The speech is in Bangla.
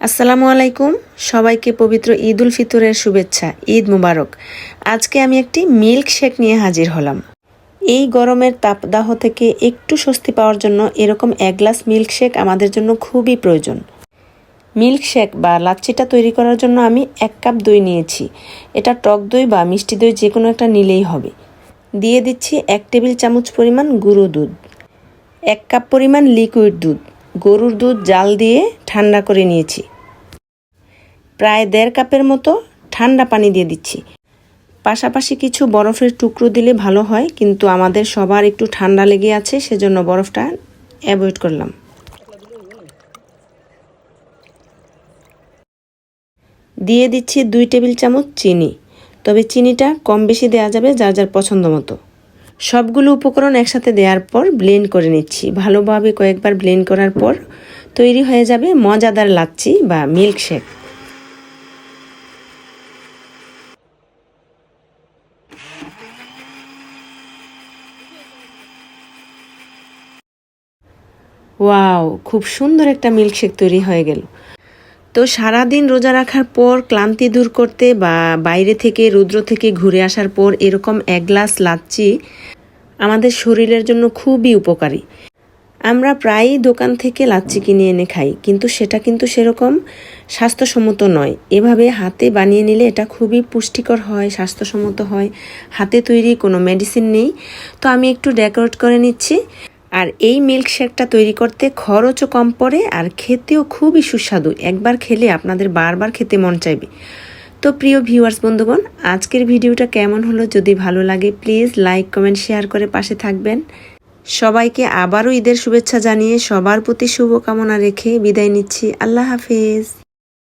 আসসালামু আলাইকুম। সবাইকে পবিত্র ঈদ উল ফিতরের শুভেচ্ছা, ঈদ মুবারক। আজকে আমি একটি মিল্ক শেক নিয়ে হাজির হলাম। এই গরমের তাপদাহ থেকে একটু স্বস্তি পাওয়ার জন্য এরকম এক গ্লাস মিল্ক শেক আমাদের জন্য খুবই প্রয়োজন। মিল্ক শেক বা লাচ্ছিটা তৈরি করার জন্য আমি এক কাপ দই নিয়েছি। এটা টক দই বা মিষ্টি দই যে কোনো একটা নিলেই হবে। দিয়ে দিচ্ছি এক টেবিল চামচ পরিমাণ গুঁড়ো দুধ, এক কাপ পরিমাণ লিকুইড দুধ। গরুর দুধ জাল দিয়ে ঠান্ডা করে নিয়েছি। প্রায় দেড় কাপের মতো ঠান্ডা পানি দিয়ে দিচ্ছি। পাশাপাশি কিছু বরফের টুকরো দিলে ভালো হয়, কিন্তু আমাদের সবার একটু ঠান্ডা লেগে আছে, সেজন্য বরফটা অ্যাভয়েড করলাম। দিয়ে দিচ্ছি দুই টেবিল চামচ চিনি। তবে চিনিটা কম বেশি দেওয়া যাবে যার যার পছন্দ মতো। সবগুলো উপকরণ একসাথে দেওয়ার পর ব্লেন্ড করে নিচ্ছি। ভালোভাবে কয়েকবার ব্লেন্ড করার পর তৈরি হয়ে যাবে মজাদার লাচ্ছি বা মিল্কশেক। ওয়াও, খুব সুন্দর একটা মিল্কশেক তৈরি হয়ে গেল। তো সারাদিন রোজা রাখার পর ক্লান্তি দূর করতে বা বাইরে থেকে রুদ্র থেকে ঘুরে আসার পর এরকম এক গ্লাস লাচ্ছি আমাদের শরীরের জন্য খুবই উপকারী। আমরা প্রায়ই দোকান থেকে লাচ্ছি কিনে এনে খাই, কিন্তু সেটা কিন্তু সেরকম স্বাস্থ্যসম্মত নয়। এভাবে হাতে বানিয়ে নিলে এটা খুবই পুষ্টিকর হয়, স্বাস্থ্যসম্মত হয়। হাতে তৈরি কোনো মেডিসিন নেই। তো আমি একটু ডেকোরেট করে নিচ্ছি। আর এই মিল্কশেকটা তৈরি করতে খরচও কম পড়ে আর খেতেও খুবই সুস্বাদু। একবার খেলে আপনাদের বারবার খেতে মন চাইবে। তো প্রিয় ভিউয়ার্স বন্ধুগণ, আজকের ভিডিওটা কেমন হলো? যদি ভালো লাগে প্লিজ লাইক কমেন্ট শেয়ার করে পাশে থাকবেন। সবাইকে আবারও ঈদের শুভেচ্ছা জানিয়ে সবার প্রতি শুভকামনা রেখে বিদায় নিচ্ছি। আল্লাহ হাফিজ।